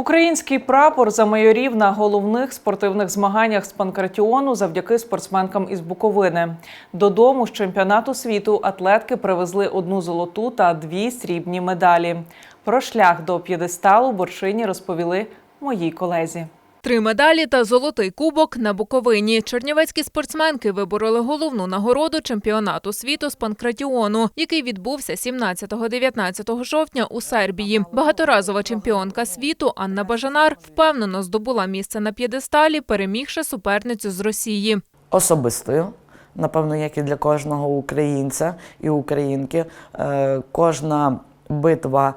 Український прапор замайорів на головних спортивних змаганнях з панкратіону завдяки спортсменкам із Буковини. Додому з чемпіонату світу атлетки привезли одну золоту та дві срібні медалі. Про шлях до п'єдесталу борщині розповіли моїй колезі. Три медалі та золотий кубок на Буковині. Чернівецькі спортсменки вибороли головну нагороду чемпіонату світу з панкратіону, який відбувся 17-19 жовтня у Сербії. Багаторазова чемпіонка світу Анна Бажанар впевнено здобула місце на п'єдесталі, перемігши суперницю з Росії. особистою. Напевно, як і для кожного українця і українки, Е, кожна битва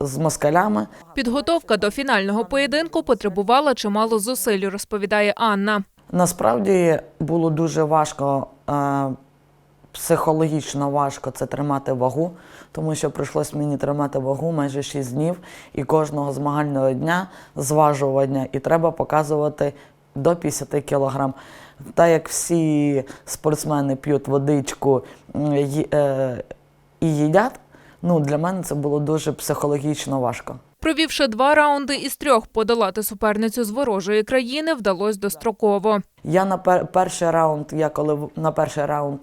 з москалями Підготовка до фінального поєдинку потребувала чимало зусиль, розповідає Анна. насправді було дуже важко, е, психологічно важко це тримати вагу, тому що прийшлось мені тримати вагу майже 6 днів і кожного змагального дня, зважування, і треба показувати до 50 кілограм. Так як всі спортсмени п'ють водичку е, і їдять, ну для мене це було дуже психологічно важко. Провівши два раунди із трьох, подолати суперницю з ворожої країни вдалося достроково. Я на пер- перший раунд, я коли на перший раунд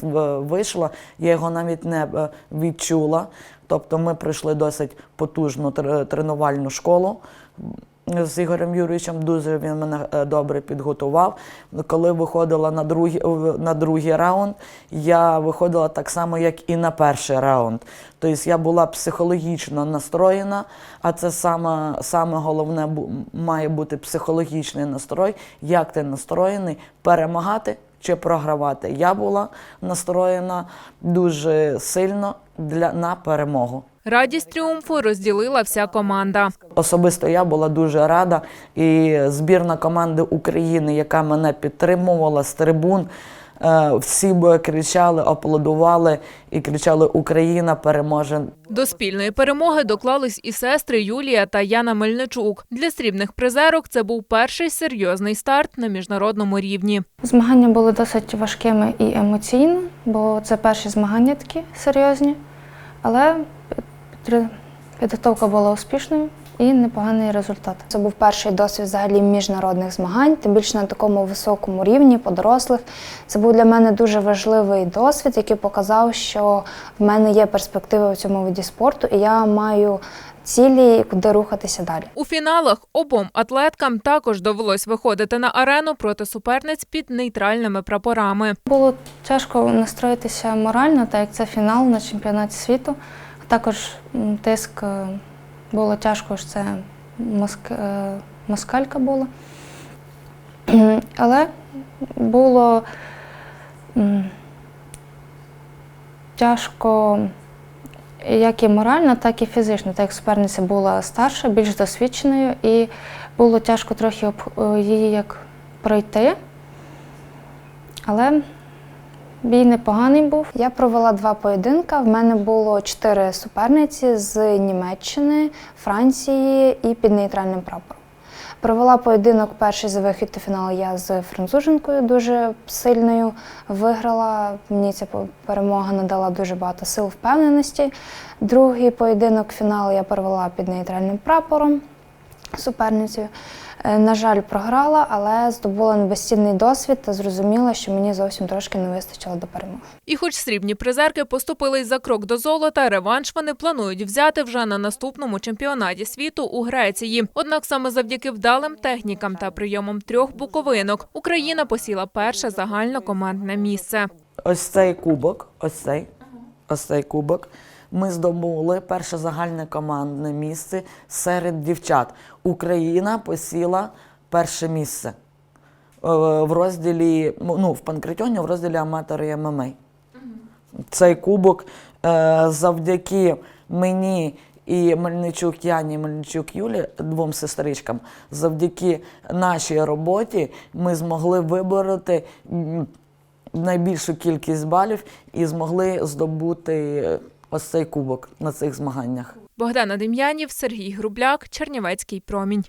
вийшла, я його навіть не е, відчула. Тобто ми пройшли досить потужну тр- тренувальну школу. З Ігорем Юрійовичем дуже він мене е, добре підготував. Коли виходила на другий, на другий раунд, я виходила так само, як і на перший раунд. Тобто я була психологічно настроєна, а це саме, саме головне має бути психологічний настрой. Як ти настроєний перемагати чи програвати? Я була настроєна дуже сильно для, на перемогу. Радість тріумфу розділила вся команда. Особисто я була дуже рада, і збірна команди України, яка мене підтримувала з трибун, е, всі б кричали, аплодували і кричали Україна переможе. До спільної перемоги доклались і сестри Юлія та Яна Мельничук. Для срібних призерок це був перший серйозний старт на міжнародному рівні. Змагання були досить важкими і емоційно, бо це перші змагання такі серйозні. Але підготовка була успішною і непоганий результат. Це був перший досвід взагалі міжнародних змагань, тим більше на такому високому рівні по дорослих. Це був для мене дуже важливий досвід, який показав, що в мене є перспективи в цьому виді спорту, і я маю цілі, куди рухатися далі. У фіналах обом атлеткам також довелось виходити на арену проти суперниць під нейтральними прапорами. Було тяжко настроїтися морально, так як це фінал на чемпіонаті світу. Також тиск е, було тяжко, це е, москалька була. Але було тяжко як і морально, так і фізично, так як суперниця була старша, більш досвідченою, і було тяжко трохи е, її як пройти. Але бій непоганий був. Я провела два поєдинка. В мене було чотири суперниці з Німеччини, Франції і під нейтральним прапором. Провела поєдинок перший за вихід до фіналу я з француженкою дуже сильною. Виграла. Мені ця перемога надала дуже багато сил впевненості. Другий поєдинок фіналу я провела під нейтральним прапором суперницею. Е, На жаль, програла, але здобула безцінний досвід та зрозуміла, що мені зовсім трошки не вистачило до перемоги. І хоч срібні призерки поступились за крок до золота, реванш вони планують взяти вже на наступному чемпіонаті світу у Греції. Однак саме завдяки вдалим технікам та прийомам трьох буковинок Україна посіла перше загальнокомандне місце. Ось цей кубок, ось цей, ось цей кубок. Ми здобули перше загальне командне місце серед дівчат. Україна посіла перше місце е, в розділі, ну, в панкратіоні, в розділі аматори ММА. Цей кубок е, завдяки мені і Мельничук Яні, Мельничук Юлі, двом сестричкам, завдяки нашій роботі ми змогли вибороти найбільшу кількість балів і змогли здобути ось цей кубок на цих змаганнях. Богдана Дем'янів, Сергій Грубляк, Чернівецький промінь.